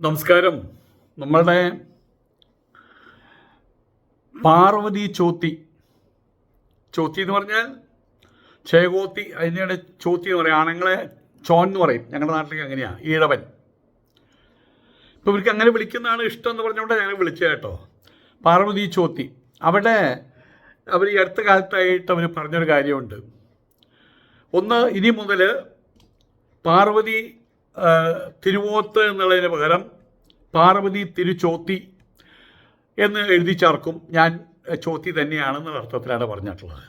നമസ്കാരം. നമ്മളുടെ പാർവതി ചോത്തി. ചോത്തി എന്ന് പറഞ്ഞാൽ ചേകോത്തി അതിന്റെ ചോത്തി എന്ന് പറയും. ആണുങ്ങളെ ചോൻ എന്ന് പറയും. ഞങ്ങളുടെ നാട്ടിലേക്ക് അങ്ങനെയാണ് ഈഴവൻ. ഇപ്പോൾ ഇവർക്ക് അങ്ങനെ വിളിക്കുന്നതാണ് ഇഷ്ടം എന്ന് പറഞ്ഞുകൊണ്ട് ഞങ്ങൾ വിളിച്ചത് കേട്ടോ. പാർവതി ചോത്തി. അവിടെ അവർ ഈ അടുത്ത കാലത്തായിട്ട് അവർ പറഞ്ഞൊരു കാര്യമുണ്ട്. ഒന്ന് ഇനി മുതൽ പാർവതി തിരുവോത്ത് എന്നുള്ളതിന് പകരം പാർവതി തിരുചോത്തി എന്ന് എഴുതി ചേർക്കും. ഞാൻ ചോത്തി തന്നെയാണെന്നുള്ള അർത്ഥത്തിലാണ് പറഞ്ഞിട്ടുള്ളത്.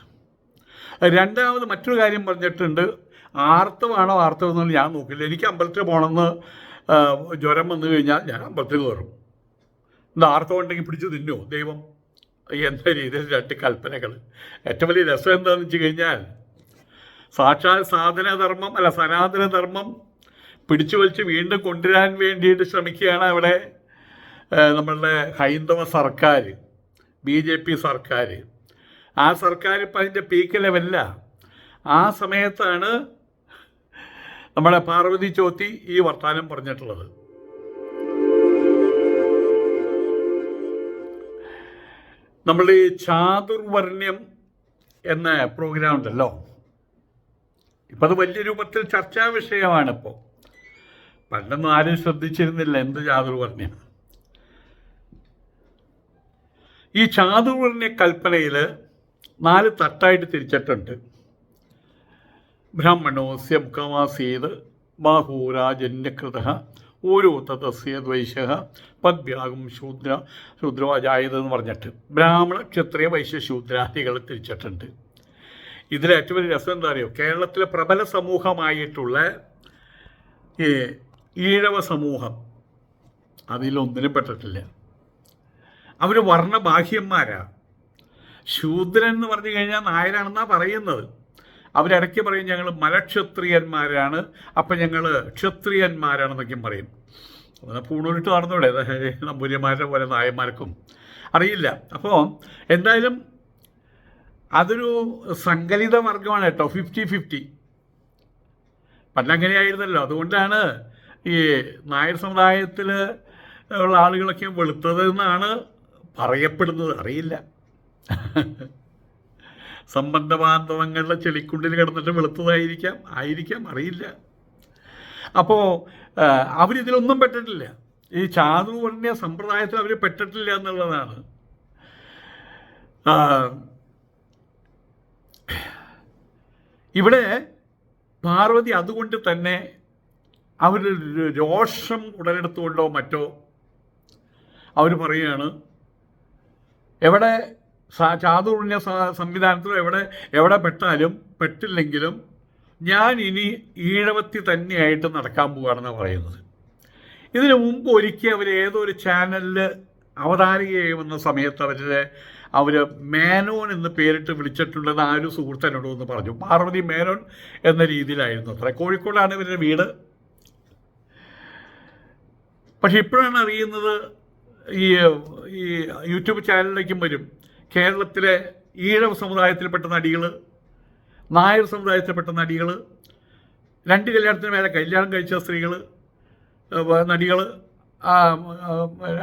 രണ്ടാമത് മറ്റൊരു കാര്യം പറഞ്ഞിട്ടുണ്ട്. ആർത്തവാണോ ആർത്തവം എന്നുള്ള ഞാൻ നോക്കില്ല. എനിക്ക് അമ്പലത്തിൽ പോകണമെന്ന് ജ്വരം വന്നു കഴിഞ്ഞാൽ ഞാൻ അമ്പലത്തിൽ കയറും. എന്താ ആർത്തവം ഉണ്ടെങ്കിൽ പിടിച്ച് തിന്നോ? ദൈവം എന്ന രീതിയിൽ രണ്ട് കൽപ്പനകൾ ഏറ്റവും വലിയ രസം എന്താണെന്ന് വെച്ച് കഴിഞ്ഞാൽ സാക്ഷാൽ സാധനധർമ്മം അല്ല സനാതനധർമ്മം പിടിച്ചു വലിച്ച് വീണ്ടും കൊണ്ടുവരാൻ വേണ്ടിയിട്ട് ശ്രമിക്കുകയാണ് അവിടെ നമ്മളുടെ ഹൈന്ദവ സർക്കാർ ബി ജെ പി സർക്കാർ. ആ സർക്കാർ ഇപ്പം അതിന്റെ പീക്ക് ലെവലില്ല ആ സമയത്താണ് നമ്മുടെ പാർവതി ചോത്തി ഈ വർത്താനം പറഞ്ഞിട്ടുള്ളത്. നമ്മളുടെ ഈ ചാതുർവർണ്യം എന്ന പ്രോഗ്രാം ഉണ്ടല്ലോ. ഇപ്പം അത് വലിയ രൂപത്തിൽ ചർച്ചാ വിഷയമാണ് ഇപ്പോൾ പണ്ടൊന്നും ആരും ശ്രദ്ധിച്ചിരുന്നില്ല. എന്ത് ചാതുർവർണ്യം ഈ ചാതുർവർണ്യ കൽപ്പനയിൽ നാല് തട്ടായിട്ട് തിരിച്ചിട്ടുണ്ട്. ബ്രാഹ്മണോസ്യ മുഖമാസീത് ബാഹൂരാജന്യകൃത ഓരോ തദസ്യ ദ്വൈശ പദ്വ്യാകും ശൂദ്ര ശൂദ്രവാജായത് എന്ന് പറഞ്ഞിട്ട് ബ്രാഹ്മണ ക്ഷത്രിയ വൈശ്യ ശൂദ്രാദികൾ തിരിച്ചിട്ടുണ്ട്. ഇതിൽ ഏറ്റവും വലിയ രസം എന്താ അറിയോ? കേരളത്തിലെ പ്രബല സമൂഹമായിട്ടുള്ള ഈ ഈഴവ സമൂഹം. അതിലൊന്നിനും പെട്ടിട്ടില്ല. അവർ വർണബാഹ്യന്മാരാ. ശൂദ്രൻ എന്ന് പറഞ്ഞു കഴിഞ്ഞാൽ നായരാണെന്നാണ് പറയുന്നത്. അവരിടയ്ക്ക് പറയും ഞങ്ങൾ മലക്ഷത്രിയന്മാരാണ്. അപ്പം ഞങ്ങൾ ക്ഷത്രിയന്മാരാണെന്നൊക്കെ പറയും. അങ്ങനെ പൂണൂരിട്ട് നടന്നൂടെ. നമ്പൂര്യന്മാരുടെ പോലെ നായന്മാർക്കും അറിയില്ല. അപ്പോൾ എന്തായാലും അതൊരു സങ്കലിത വർഗമാണ് കേട്ടോ. Fifty fifty. പണ്ടങ്ങനെയായിരുന്നല്ലോ അതുകൊണ്ടാണ് ഈ നായർ സമുദായത്തിൽ ഉള്ള ആളുകളൊക്കെ വെളുത്തത് എന്നാണ് പറയപ്പെടുന്നത്. അറിയില്ല. സംബന്ധ ബാന്ധവങ്ങളുടെ ചെളിക്കുണ്ടിൽ കിടന്നിട്ട് വെളുത്തതായിരിക്കാം? ആയിരിക്കാം. അറിയില്ല. അപ്പോൾ അവരിതിലൊന്നും പെട്ടിട്ടില്ല. ഈ ചാതുവർണ സമ്പ്രദായത്തിൽ അവർ പെട്ടിട്ടില്ല എന്നുള്ളതാണ്. ഇവിടെ പാർവതി അതുകൊണ്ട് തന്നെ അവർ രോഷം ഉടലെടുത്തുകൊണ്ടോ മറ്റോ അവർ പറയുകയാണ് എവിടെ ചാതുർണ്യ സംവിധാനത്തിലോ എവിടെ എവിടെ പെട്ടാലും പെട്ടില്ലെങ്കിലും ഞാൻ ഇനി ഈഴവത്തി തന്നെയായിട്ട് നടക്കാൻ പോവുകയാണെന്നാണ് പറയുന്നത്. ഇതിനു മുമ്പ് ഒരിക്കൽ അവർ ഏതോ ഒരു ചാനലിൽ അവതാരിക വന്ന സമയത്ത് അവരുടെ അവർ മേനോൻ എന്ന് പേരിട്ട് വിളിച്ചിട്ടുണ്ടെന്ന് ആ ഒരു എന്ന് പറഞ്ഞു. പാർവതി മേനോൻ എന്ന രീതിയിലായിരുന്നു അത്ര. കോഴിക്കോടാണ് ഇവരുടെ വീട്. പക്ഷെ ഇപ്പോഴാണ് അറിയുന്നത് ഈ ഈ യൂട്യൂബ് ചാനലിലേക്കും വരും. കേരളത്തിലെ ഈഴവ സമുദായത്തിൽപ്പെട്ട നടികൾ നായർ സമുദായത്തിൽപ്പെട്ട നടികൾ രണ്ട് കല്യാണത്തിന് മേലെ കല്യാണം കഴിച്ച സ്ത്രീകൾ നടികൾ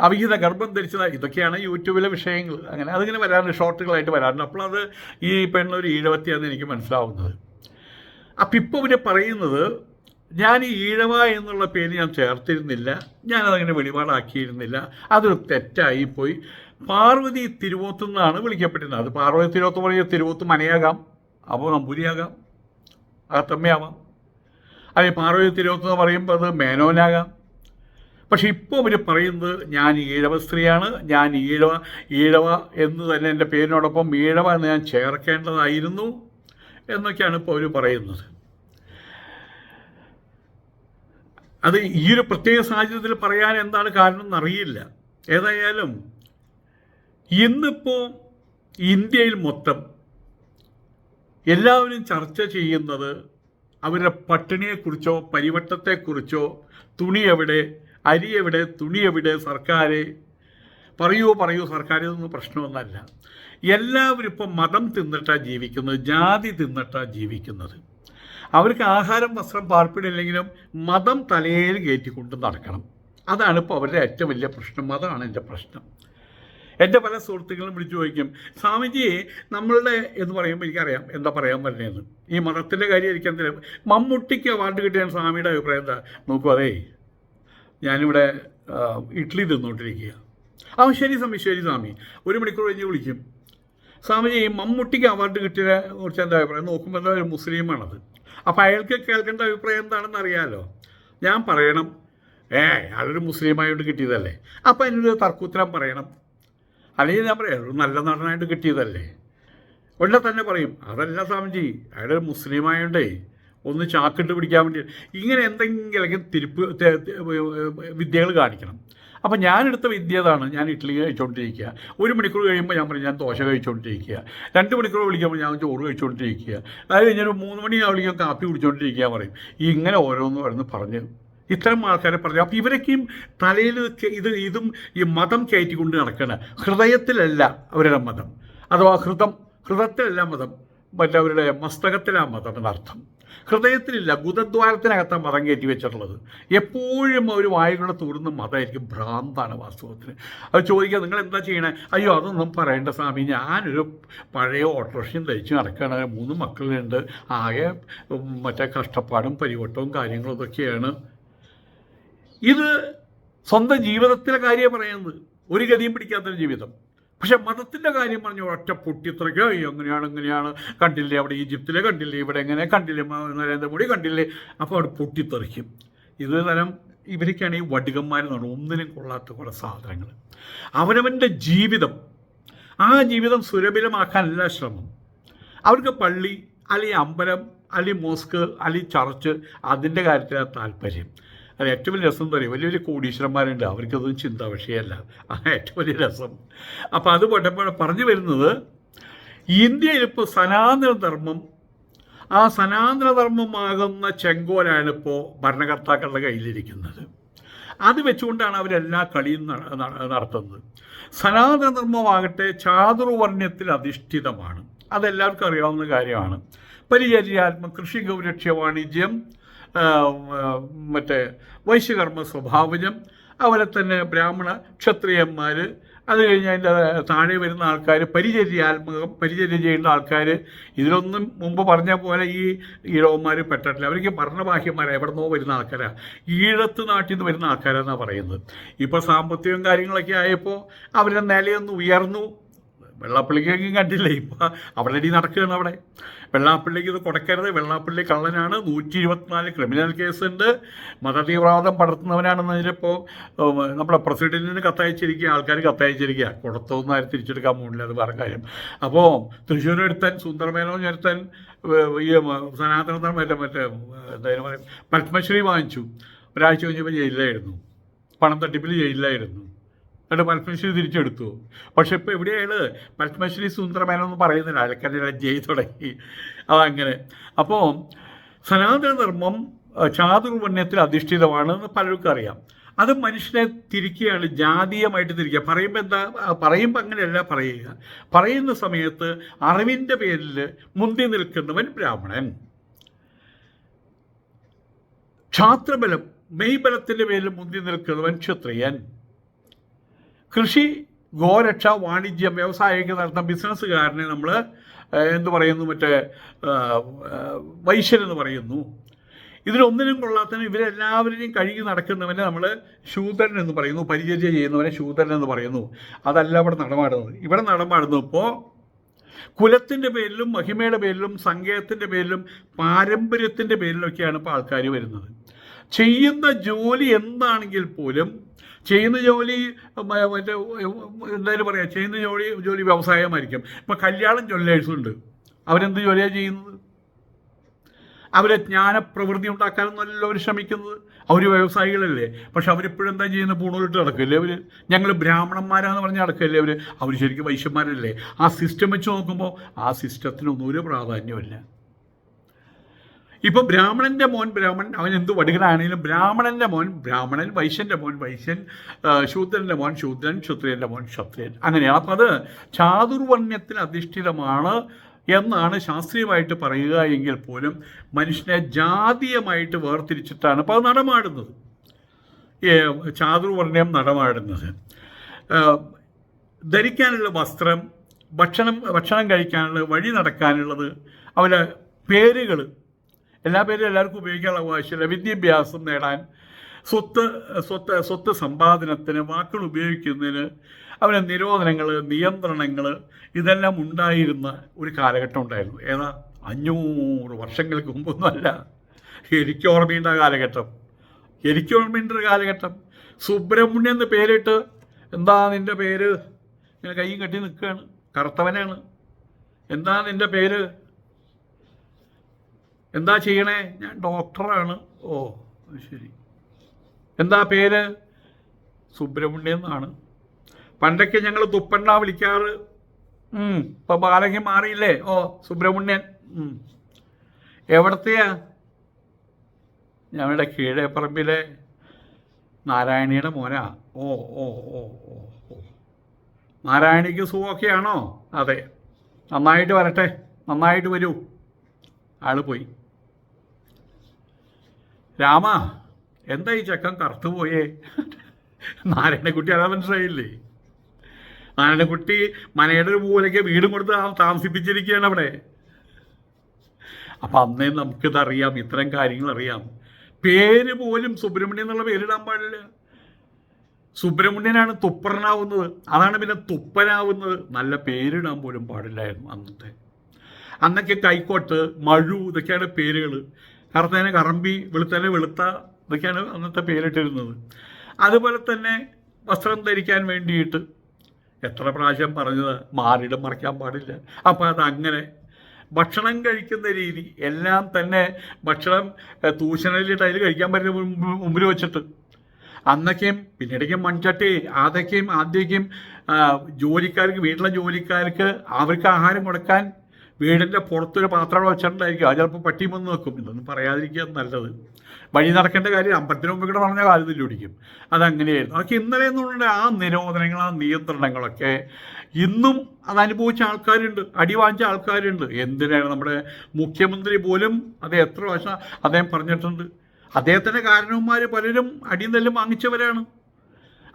അവിഹിത ഗർഭം ധരിച്ച ഇതൊക്കെയാണ് യൂട്യൂബിലെ വിഷയങ്ങൾ അങ്ങനെ അതിങ്ങനെ വരാറുണ്ട് ഷോർട്ടുകളായിട്ട് വരാറുണ്ട്. അപ്പോൾ അത് ഈ പെണ്ണൊരു ഈഴവത്തിയാണെന്ന് എനിക്ക് മനസ്സിലാവുന്നത്. അപ്പം ഇപ്പോൾ ഇവർ പറയുന്നത് ഞാൻ ഈ ഈഴവ എന്നുള്ള പേര് ഞാൻ ചേർത്തിരുന്നില്ല. ഞാനതങ്ങനെ വെളിപാടാക്കിയിരുന്നില്ല അതൊരു തെറ്റായി പോയി. പാർവതി തിരുവോത്ത് എന്നാണ് വിളിക്കപ്പെട്ടിരുന്നത്. അത് പാർവതി തിരുവോത്ത് പറയുക തിരുവോത്ത് മനയാകാം. അപ്പോൾ നമ്പൂരിയാകാം അകത്തമ്മയാവാം. അല്ലെങ്കിൽ പാർവതി തിരുവോത്ത് എന്ന് പറയുമ്പോൾ അത് മേനോനാകാം. പക്ഷെ ഇപ്പോൾ ഇവർ പറയുന്നത് ഞാൻ ഈഴവ സ്ത്രീയാണ്. ഞാൻ ഈഴവ ഈഴവ എന്ന് തന്നെ എന്റെ പേരിനോടൊപ്പം ഈഴവ എന്ന് ഞാൻ ചേർക്കേണ്ടതായിരുന്നു എന്നൊക്കെയാണ് ഇപ്പോൾ അവർ പറയുന്നത്. അത് ഈ ഒരു പ്രത്യേക സാഹചര്യത്തിൽ പറയാൻ എന്താണ് കാരണം എന്നറിയില്ല ഏതായാലും ഇന്നിപ്പോൾ ഇന്ത്യയിൽ മൊത്തം എല്ലാവരും ചർച്ച ചെയ്യുന്നത് അവരുടെ പട്ടിണിയെക്കുറിച്ചോ പരിവട്ടത്തെക്കുറിച്ചോ തുണി എവിടെ അരി എവിടെ തുണി എവിടെ സർക്കാർ പറയൂ പറയൂ സർക്കാർ ഇതൊന്നും പ്രശ്നമൊന്നല്ല. എല്ലാവരും ഇപ്പം മതം തിന്നിട്ടാണ് ജീവിക്കുന്നത് ജാതി തിന്നിട്ടാണ് ജീവിക്കുന്നത്. അവർക്ക് ആഹാരം വസ്ത്രം പാർപ്പിടില്ലെങ്കിലും മതം തലയിൽ കയറ്റിക്കൊണ്ട് നടക്കണം. അതാണ് ഇപ്പോൾ അവരുടെ ഏറ്റവും വലിയ പ്രശ്നം. അതാണ് എന്റെ പ്രശ്നം. എന്റെ പല സുഹൃത്തുക്കളും വിളിച്ചു ചോദിക്കും സ്വാമിജി നമ്മളുടെ എന്ന് പറയുമ്പോൾ എനിക്കറിയാം എന്താ പറയാൻ പറഞ്ഞതെന്ന് ഈ മതത്തിന്റെ കാര്യം എനിക്കെന്തിനാ മമ്മൂട്ടിക്ക് അവാർഡ് കിട്ടിയ സ്വാമിയുടെ അഭിപ്രായം എന്താ? നോക്കൂ അതേ ഞാനിവിടെ ഇഡ്ഡലി തിന്നുകൊണ്ടിരിക്കുക ആ ശരി സ്വാമി ശരി സ്വാമി. ഒരു മണിക്കൂർ കഴിഞ്ഞ് വിളിക്കും. സ്വാമിജി മമ്മൂട്ടിക്ക് അവാർഡ് കിട്ടിയതിനെ കുറിച്ച് എന്താ അഭിപ്രായം? നോക്കുമ്പോൾ എന്താ ഒരു മുസ്ലിമാണത്. അപ്പോൾ അയാൾക്ക് കേൾക്കേണ്ട അഭിപ്രായം എന്താണെന്ന് അറിയാമല്ലോ ഞാൻ പറയണം. ഏ അയാളൊരു മുസ്ലിമായോണ്ട് കിട്ടിയതല്ലേ. അപ്പം അതിനൊരു തർക്കുത്തരം പറയണം. അല്ലെങ്കിൽ ഞാൻ പറയാം ഒരു നല്ല നടനായിട്ട് കിട്ടിയതല്ലേ. ഉടനെ തന്നെ പറയും അതല്ല സ്വാമിജി അയാൾ മുസ്ലിമായോണ്ടേ ഒന്ന് ചാക്കിട്ട് പിടിക്കാൻ വേണ്ടി ഇങ്ങനെ എന്തെങ്കിലും തിരുപ്പ് വിദ്യകൾ കാണിക്കണം. അപ്പം ഞാനെടുത്ത വിദ്യ അതാണ് ഞാൻ ഇഡ്ഡലി കഴിച്ചുകൊണ്ടിരിക്കുക ഒരു മണിക്കൂർ കഴിയുമ്പോൾ ഞാൻ പറയും ഞാൻ ദോശ കഴിച്ചുകൊണ്ടിരിക്കുക രണ്ട് മണിക്കൂർ വിളിക്കുമ്പോൾ ഞാൻ ചോറ് കഴിച്ചുകൊണ്ടിരിക്കുക അതായത് ഞാൻ മൂന്ന് മണി വിളിക്കുമ്പോൾ കാപ്പി കുടിച്ചുകൊണ്ടിരിക്കുക പറയും. ഇങ്ങനെ ഓരോന്ന് ഓരോന്ന് പറഞ്ഞ്. ഇത്തരം ആൾക്കാരെ പറഞ്ഞു. അപ്പോൾ ഇവരൊക്കെയും തലയിൽ ഇത് ഇതും ഈ മതം കയറ്റിക്കൊണ്ട് നടക്കണ ഹൃദയത്തിലല്ല അവരുടെ മതം. അഥവാ ഹൃദം ഹൃദത്തിലല്ല മതം. മറ്റവരുടെ മസ്തകത്തിലാ മതം എന്നർത്ഥം. ഹൃദയത്തിലില്ല ഗുദദ്വാരത്തിനകത്താണ് മതം കയറ്റി വെച്ചിട്ടുള്ളത്. എപ്പോഴും അവർ വായുകളെ തൂടുന്ന മതമായിരിക്കും ഭ്രാന്താണ് വാസ്തവത്തിന്. അത് ചോദിക്കുക നിങ്ങൾ എന്താ ചെയ്യണേ? അയ്യോ അതൊന്നും പറയേണ്ട സ്വാമി ഞാനൊരു പഴയ ഓട്ടോറിക്ഷയും തയ്ച്ച് നടക്കുകയാണ് മൂന്ന് മക്കളുണ്ട്. ആകെ മറ്റേ കഷ്ടപ്പാടും പരിവട്ടവും കാര്യങ്ങളും ഇതൊക്കെയാണ്. ഇത് സ്വന്തം ജീവിതത്തിലെ കാര്യമാണ് പറയുന്നത്. ഒരു ഗതിയും പിടിക്കാത്തൊരു ജീവിതം. പക്ഷെ മതത്തിന്റെ കാര്യം പറഞ്ഞ ഒറ്റ പൊട്ടിത്രയ്ക്കോ എങ്ങനെയാണ് എങ്ങനെയാണ്? കണ്ടില്ലേ അവിടെ ഈജിപ്തിലെ കണ്ടില്ലേ ഇവിടെ എങ്ങനെ കണ്ടില്ലേ നരേന്ദ്രമോദി കണ്ടില്ലേ? അപ്പോൾ അവിടെ പൊട്ടിത്തെറിക്കും. ഇത് തരം ഇവരൊക്കെയാണ് ഈ വടുകന്മാരെന്ന് പറഞ്ഞാൽ ഒന്നിനും കൊള്ളാത്ത കുറേ സാധനങ്ങൾ അവനവന്റെ ജീവിതം ആ ജീവിതം സുരഭിലമാക്കാനല്ല ശ്രമം. അവർക്ക് പള്ളി അല്ലെങ്കിൽ അമ്പലം അല്ലെങ്കിൽ മോസ്ക് അല്ലെങ്കിൽ ചർച്ച് അതിന്റെ കാര്യത്തിലാണ് താല്പര്യം. അത് ഏറ്റവും വലിയ രസം പറയും വലിയ വലിയ കോടീശ്വരന്മാരുണ്ട്. അവർക്കതൊന്നും ചിന്ത വിഷയമല്ല. ആ ഏറ്റവും വലിയ രസം. അപ്പോൾ അത് പോട്ടപ്പോൾ പറഞ്ഞു വരുന്നത് ഇന്ത്യയിൽ ഇപ്പോൾ സനാതന ധർമ്മം ആ സനാതന ധർമ്മമാകുന്ന ചെങ്കോലാണ് ഇപ്പോൾ ഭരണകർത്താക്കളുടെ കയ്യിലിരിക്കുന്നത്. അത് വെച്ചുകൊണ്ടാണ് അവരെല്ലാ കളിയും നട- നട- നടത്തുന്നത്. സനാതനധർമ്മമാകട്ടെ ചാതുർവർണയത്തിൽ അധിഷ്ഠിതമാണ്. അതെല്ലാവർക്കും അറിയാവുന്ന കാര്യമാണ്. പരിചര്യാത്മ കൃഷി ഗൗരക്ഷ്യ വാണിജ്യം മറ്റേ വൈശ്യകർമ്മ സ്വഭാവജം അവരെ തന്നെ ബ്രാഹ്മണ ക്ഷത്രിയന്മാർ അത് കഴിഞ്ഞ് അതിന്റെ താഴെ വരുന്ന ആൾക്കാർ പരിചര്യാത്മകം പരിചര്യ ചെയ്യേണ്ട ആൾക്കാർ ഇതിലൊന്നും മുമ്പ് പറഞ്ഞ പോലെ ഈ ഈഴവന്മാർ പെട്ടിട്ടില്ല. അവർക്ക് ഭരണബാഹ്യന്മാരാണ് എവിടെന്നോ വരുന്ന ആൾക്കാരാണ് ഈഴത്ത് നാട്ടിൽ നിന്ന് വരുന്ന ആൾക്കാരെന്നാണ് പറയുന്നത്. ഇപ്പോൾ സാമ്പത്തികവും കാര്യങ്ങളൊക്കെ ആയപ്പോൾ അവരുടെ നിലയൊന്ന് ഉയർന്നു. വെള്ളാപ്പള്ളിക്കൊക്കെ കണ്ടില്ലേ? ഇപ്പം അവിടെ അടി നടക്കുകയാണ് അവിടെ. വെള്ളാപ്പള്ളിക്ക് ഇത് കൊടുക്കരുത്. വെള്ളാപ്പള്ളി കള്ളനാണ്. നൂറ്റി ഇരുപത്തിനാല് ക്രിമിനൽ കേസുണ്ട് മതതീവ്രവാദം പടർത്തുന്നവനാണെന്നതിലിപ്പോൾ നമ്മുടെ പ്രസിഡന്റിന് കത്തയച്ചിരിക്കുക ആൾക്കാർ കത്തയച്ചിരിക്കുക. കൊടുത്തൊന്നും ആരും തിരിച്ചെടുക്കാൻ പോകുന്നില്ല അത് വേറെ കാര്യം. അപ്പോൾ തൃശ്ശൂർ എടുത്തൻ സുന്ദരമേനോൻ എടുത്താൻ ഈ സനാതന മറ്റേ മറ്റേ എന്തായാലും പറയും? പത്മശ്രീ വാങ്ങിച്ചു. ഒരാഴ്ച കഴിഞ്ഞപ്പോൾ ജയിലിലായിരുന്നു. പണം തട്ടിപ്പിൽ ജയിലിലായിരുന്നു. എന്നിട്ട് പത്മശ്രീ തിരിച്ചെടുത്തു. പക്ഷെ ഇപ്പോൾ എവിടെയാണ് പത്മശ്രീ സുന്ദരമേനൊന്നും പറയുന്നില്ല. അലക്കല്ലിനെ ജയി തുടങ്ങി. അതങ്ങനെ അപ്പോൾ സനാതനധർമ്മം ധർമ്മം ചാതുർവർണയത്തിൽ അധിഷ്ഠിതമാണെന്ന് പലർക്കും അറിയാം. അത് മനുഷ്യനെ തിരിക്കുകയാണ് ജാതീയമായിട്ട് തിരിക്കുക. പറയുമ്പോൾ എന്താ പറയുമ്പോൾ അങ്ങനെയല്ല പറയുക. പറയുന്ന സമയത്ത് അറിവിന്റെ പേരിൽ മുന്തി നിൽക്കുന്നവൻ ബ്രാഹ്മണൻ. ക്ഷാത്രബലം മെയ്ബലത്തിന്റെ പേരിൽ മുന്തി നിൽക്കുന്നവൻ ക്ഷത്രിയൻ. കൃഷി ഗോരക്ഷ വാണിജ്യം വ്യവസായമൊക്കെ നടത്തുന്ന ബിസിനസ്സുകാരനെ നമ്മൾ എന്ത് പറയുന്നു മറ്റേ എന്ന് പറയുന്നു. ഇതിലൊന്നിനും കൊള്ളാത്തതിന് ഇവരെല്ലാവരെയും കഴുകി നടക്കുന്നവനെ നമ്മൾ ശൂദ്രൻ എന്ന് പറയുന്നു പരിചര്യ ചെയ്യുന്നവനെ ശൂദ്രൻ എന്ന് പറയുന്നു. അതല്ല ഇവിടെ നടമാടുന്നത്. ഇവിടെ നടമാടുന്നത് ഇപ്പോൾ കുലത്തിന്റെ പേരിലും മഹിമയുടെ പേരിലും സങ്കേതത്തിന്റെ പേരിലും പാരമ്പര്യത്തിന്റെ പേരിലൊക്കെയാണ് ഇപ്പോൾ ആൾക്കാർ വരുന്നത്. ചെയ്യുന്ന ജോലി എന്താണെങ്കിൽ പോലും ചെയ്യുന്ന ജോലി മറ്റേ എന്തായാലും പറയാം ചെയ്യുന്ന ജോലി ജോലി വ്യവസായമായിരിക്കും. ഇപ്പം കല്യാണം ജ്വല്ലേഴ്സുണ്ട് അവരെന്ത് ജോലിയാണ് ചെയ്യുന്നത്? അവരെ ജ്ഞാനപ്രവൃത്തി ഉണ്ടാക്കാനൊന്നല്ല അവർ ശ്രമിക്കുന്നത്. അവർ വ്യവസായികളല്ലേ. പക്ഷെ അവരിപ്പോഴും എന്താ ചെയ്യുന്നത് പൂണൂലിട്ട് നടക്കില്ലേ അവർ ഞങ്ങൾ ബ്രാഹ്മണന്മാരാന്ന് പറഞ്ഞ് നടക്കില്ലേ അവർ അവർ ശരിക്കും വൈശ്യന്മാരല്ലേ? ആ സിസ്റ്റം വെച്ച് നോക്കുമ്പോൾ ആ സിസ്റ്റത്തിനൊന്നും ഒരു പ്രാധാന്യമില്ല ഇപ്പൊ ബ്രാഹ്മണന്റെ മോൻ ബ്രാഹ്മണൻ അവൻ എന്ത് വടുകനാണെങ്കിലും ബ്രാഹ്മണന്റെ മോൻ ബ്രാഹ്മണൻ വൈശ്യന്റെ മോൻ വൈശ്യൻ ശൂദ്രന്റെ മോൻ ശൂദ്രൻ ക്ഷത്രിയന്റെ മോൻ ക്ഷത്രിയൻ. അങ്ങനെയാണ് അപ്പം അത് ചാതുർവർണ്യത്തിൽ അധിഷ്ഠിതമാണ് എന്നാണ് ശാസ്ത്രീയമായിട്ട് പറയുക എങ്കിൽ പോലും മനുഷ്യനെ ജാതീയമായിട്ട് വേർതിരിച്ചിട്ടാണ് അപ്പോൾ അത് നടമാടുന്നത്. ചാതുർവർണയം നടമാടുന്നത്. ധരിക്കാനുള്ള വസ്ത്രം ഭക്ഷണം ഭക്ഷണം കഴിക്കാനുള്ള വഴി നടക്കാനുള്ളത് അവരുടെ പേരുകൾ എല്ലാ പേരും എല്ലാവർക്കും ഉപയോഗിക്കാനുള്ള അവകാശമില്ല വിദ്യാഭ്യാസം നേടാൻ സ്വത്ത് സ്വത്ത് സ്വത്ത് സമ്പാദനത്തിന് വാക്കുകൾ ഉപയോഗിക്കുന്നതിന് അവരെ നിരോധനങ്ങൾ നിയന്ത്രണങ്ങൾ ഇതെല്ലാം ഉണ്ടായിരുന്ന ഒരു കാലഘട്ടം ഉണ്ടായിരുന്നു. ഏതാ? അഞ്ഞൂറ് വർഷങ്ങൾക്ക് മുമ്പൊന്നുമല്ല എനിക്ക് ഓർമ്മയുണ്ട കാലഘട്ടം. എനിക്ക് ഓർമ്മയുണ്ട ഒരു കാലഘട്ടം. സുബ്രഹ്മണ്യം എന്ന് പേരിട്ട് എന്താ നിന്റെ പേര്? ഇങ്ങനെ കൈയും കെട്ടി നിൽക്കുകയാണ്. കറുത്തവനാണ്. എന്താ നിന്റെ പേര്? എന്താ ചെയ്യണേ? ഞാൻ ഡോക്ടറാണ്. ഓ ശരി. എന്താ പേര്? സുബ്രഹ്മണ്യം എന്നാണ്. പണ്ടൊക്കെ ഞങ്ങൾ തുപ്പണ്ണ വിളിക്കാറ്. ഇപ്പൊ ബാലകി മാറിയില്ലേ? ഓ സുബ്രഹ്മണ്യൻ. എവിടത്തെയാ? ഞങ്ങളുടെ കീഴേപ്പറമ്പിലെ നാരായണിയുടെ മോനാ. ഓ ഓ ഓ ഓ. നാരായണിക്ക് സുഖമൊക്കെയാണോ? അതെ. നന്നായിട്ട് വരട്ടെ. നന്നായിട്ട് വരൂ. ആൾ പോയി. രാമ എന്താ ഈ ചെക്കൻ കറുത്തുപോയേ നാരായണക്കുട്ടി അതാ മനസ്സിലായില്ലേ? നാരായണക്കുട്ടി മനയുടെ ഒരു മൂലയ്ക്ക് വീടും കൊടുത്ത് താമസിപ്പിച്ചിരിക്കുകയാണ് അവിടെ. അപ്പം അന്നേ നമുക്കിതറിയാം ഇത്തരം കാര്യങ്ങൾ അറിയാം പേര് പോലും സുബ്രഹ്മണ്യം എന്നുള്ള പേരിടാൻ പാടില്ല. സുബ്രഹ്മണ്യനാണ് തുപ്പറനാവുന്നത് അതാണ് പിന്നെ തുപ്പനാവുന്നത്. നല്ല പേരിടാൻ പോലും പാടില്ലായിരുന്നു അന്നത്തെ. അന്നൊക്കെ കൈക്കോട്ട് മഴു ഇതൊക്കെയാണ് പേരുകൾ കറുത്തേനെ കറമ്പി വെളുത്തേനെ വെളുത്ത ഇതൊക്കെയാണ് അന്നത്തെ പേരിട്ടിരുന്നത്. അതുപോലെ തന്നെ വസ്ത്രം ധരിക്കാൻ വേണ്ടിയിട്ട് എത്ര പ്രാവശ്യം പറഞ്ഞത്? മാറിയിടം മറയ്ക്കാൻ പാടില്ല. അപ്പോൾ അതങ്ങനെ. ഭക്ഷണം കഴിക്കുന്ന രീതി. എല്ലാം തന്നെ ഭക്ഷണം തൂശനിലിട്ട് അതിൽ കഴിക്കാൻ പറ്റുന്ന മുമ്പ് മുമ്പിൽ വെച്ചിട്ട്. അന്നൊക്കെയും പിന്നീടേക്കും മൺചട്ടി അതൊക്കെയും ആദ്യമൊക്കെയും ജോലിക്കാർക്ക് വീട്ടിലെ ജോലിക്കാർക്ക് അവർക്ക് ആഹാരം കൊടുക്കാൻ വീടിന്റെ പുറത്തൊരു പാത്രം വെച്ചിട്ടുണ്ടായിരിക്കും. അത് ചിലപ്പോൾ പട്ടിയും വന്ന് വെക്കും. ഇതൊന്നും പറയാതിരിക്കുക നല്ലത്. വഴി നടക്കേണ്ട കാര്യം അമ്പലത്തിന് മുമ്പ് കൂടെ പറഞ്ഞ കാലത്തിൽ ഓടിക്കും. അതങ്ങനെയായിരുന്നു. അതൊക്കെ ഇന്നലെ എന്നുള്ള ആ നിരോധനങ്ങൾ ആ നിയന്ത്രണങ്ങളൊക്കെ ഇന്നും അത് അനുഭവിച്ച ആൾക്കാരുണ്ട്. അടി വാങ്ങിച്ച ആൾക്കാരുണ്ട്. എന്തിനാണ് നമ്മുടെ മുഖ്യമന്ത്രി പോലും അത് എത്ര പ്രാവശ്യം അദ്ദേഹം പറഞ്ഞിട്ടുണ്ട്? അദ്ദേഹത്തിന്റെ കാരണവന്മാർ പലരും അടിയും തല്ലും വാങ്ങിച്ചവരാണ്.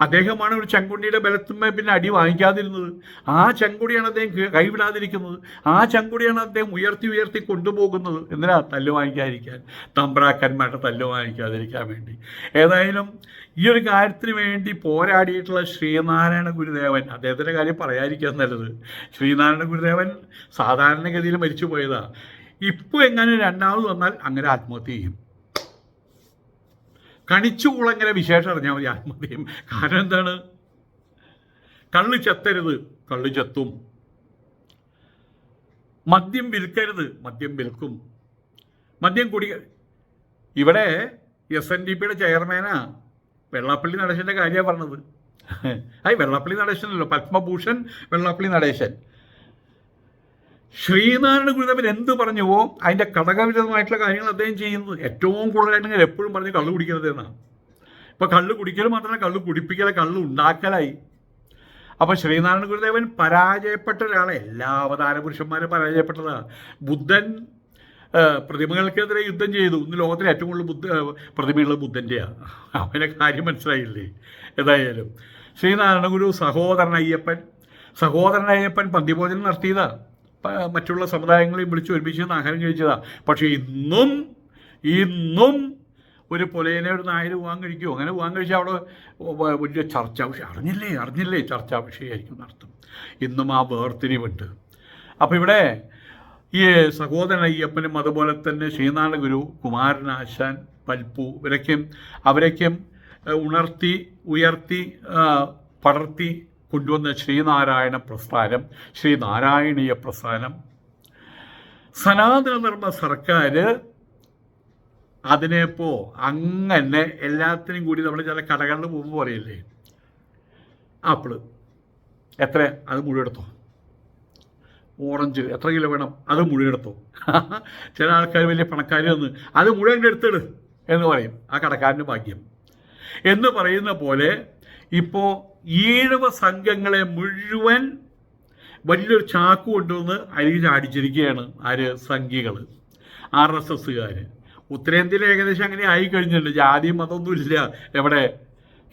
അദ്ദേഹമാണ് ഒരു ചെങ്കുണ്ടിയുടെ ബലത്തുമ്മ പിന്നെ അടി വാങ്ങിക്കാതിരുന്നത്. ആ ചെങ്കുടിയാണ് അദ്ദേഹം കൈവിടാതിരിക്കുന്നത്. ആ ചെങ്കുടിയാണ് അദ്ദേഹം ഉയർത്തി ഉയർത്തി കൊണ്ടുപോകുന്നത്. എന്തിനാ തല്ല് വാങ്ങിക്കാതിരിക്കാൻ? തമ്പ്രാക്കന്മാരുടെ തല്ല് വാങ്ങിക്കാതിരിക്കാൻ വേണ്ടി. ഏതായാലും ഈ ഒരു കാര്യത്തിന് വേണ്ടി പോരാടിയിട്ടുള്ള ശ്രീനാരായണ ഗുരുദേവൻ അദ്ദേഹത്തിന്റെ കാര്യം പറയാതിരിക്കാൻ നല്ലത്. ശ്രീനാരായണ ഗുരുദേവൻ സാധാരണഗതിയിൽ മരിച്ചു പോയതാണ് ഇപ്പോൾ എങ്ങനെ രണ്ടാമത് വന്നാൽ അങ്ങനെ ആത്മഹത്യ ചെയ്യും. കണിച്ചുകുളങ്ങര വിശേഷം അറിഞ്ഞാൽ മതി ആത്മഹത്യം കാരണം എന്താണ്? കള്ളു ചെത്തരുത് കള്ളു ചെത്തും. മദ്യം വിൽക്കരുത് മദ്യം വിൽക്കും. മദ്യം കുടി ഇവിടെ എസ് എൻ ഡി പിയുടെ ചെയർമാനാ വെള്ളാപ്പള്ളി നടേശന്റെ കാര്യമാണ് പറഞ്ഞത്. ആയി വെള്ളാപ്പള്ളി നടേശനല്ലോ പത്മഭൂഷൺ വെള്ളാപ്പള്ളി നടേശൻ. ശ്രീനാരായണ ഗുരുദേവൻ എന്ത് പറഞ്ഞുവോ അതിന്റെ ഘടകവിരുദ്ധമായിട്ടുള്ള കാര്യങ്ങൾ അദ്ദേഹം ചെയ്യുന്നു. ഏറ്റവും കൂടുതലായിട്ട് ഞാൻ എപ്പോഴും പറഞ്ഞ് കള്ളു കുടിക്കരുത് എന്നാണ്. ഇപ്പം കള്ളു കുടിക്കൽ മാത്രമല്ല കള്ള് കുടിപ്പിക്കല കള്ളു ഉണ്ടാക്കലായി. അപ്പോൾ ശ്രീനാരായണ ഗുരുദേവൻ പരാജയപ്പെട്ട ഒരാളെ എല്ലാ അവതാര പുരുഷന്മാരും പരാജയപ്പെട്ടതാണ് ബുദ്ധൻ പ്രതിമകൾക്കെതിരെ യുദ്ധം ചെയ്തു. ഇന്ന് ലോകത്തിലെ ഏറ്റവും കൂടുതൽ ബുദ്ധ പ്രതിമയുള്ള ബുദ്ധന്റെയാണ് അവനെ കാര്യം മനസ്സിലായില്ലേ? ഏതായാലും. ശ്രീനാരായണ ഗുരു സഹോദരൻ അയ്യപ്പൻ. സഹോദരൻ അയ്യപ്പൻ പന്തിഭോജനം നടത്തിയതാ. പ- മറ്റുള്ള സമുദായങ്ങളെയും വിളിച്ച് ഒരുമിച്ച് ആഹാരം കഴിച്ചതാ. പക്ഷേ ഇന്നും ഇന്നും ഒരു പുലയനെ ഒരു നായർ പോകാൻ കഴിക്കുമോ അങ്ങനെ പോകാൻ കഴിച്ചാൽ അവിടെ വലിയ ചർച്ചാ വിഷയം അറിഞ്ഞില്ലേ? അറിഞ്ഞില്ലേ? ചർച്ചാ വിഷയമായിരിക്കും നടത്തും. ഇന്നും ആ വേർതിരിവുണ്ട്. അപ്പോൾ ഇവിടെ ഈ സഹോദരൻ അയ്യപ്പനും അതുപോലെ തന്നെ ശ്രീനാരായണ ഗുരു കുമാരനാശാൻ പൽപ്പു ഇവരൊക്കെയും അവരൊക്കെയും ഉണർത്തി ഉയർത്തി പടർത്തി കൊണ്ടുവന്ന ശ്രീനാരായണ പ്രസ്ഥാനം ശ്രീനാരായണീയ പ്രസ്ഥാനം. സനാതനധർമ്മ സർക്കാർ അതിനെപ്പോ അങ്ങനെ എല്ലാത്തിനും കൂടി നമ്മൾ ചില കടകളിൽ പോകുമ്പോൾ പറയില്ലേ? ആപ്പിൾ. എത്ര? അത് മുഴുവൻ എടുത്തോ ഓറഞ്ച്. എത്ര കിലോ വേണം? അത് മുഴുവൻ എടുത്തോ ചില ആൾക്കാർ വലിയ പണക്കാർ വന്ന് അത് മുഴുവൻ എടുത്തിട് എന്ന് പറയും. ആ കടക്കാരന്റെ ഭാഗ്യം. എന്ന് പറയുന്ന പോലെ ഇപ്പോൾ ഈഴവ സംഘങ്ങളെ മുഴുവൻ വലിയൊരു ചാക്ക് കൊണ്ടുവന്ന് അരി അടിച്ചിരിക്കുകയാണ് ആര്? സംഘികൾ ആർ എസ് എസ്സുകാർ ഉത്തരേന്ത്യയിൽ ഏകദേശം അങ്ങനെ ആയി കഴിഞ്ഞിട്ടുണ്ട്. ജാതി മതമൊന്നും ഇല്ല. എവിടെ?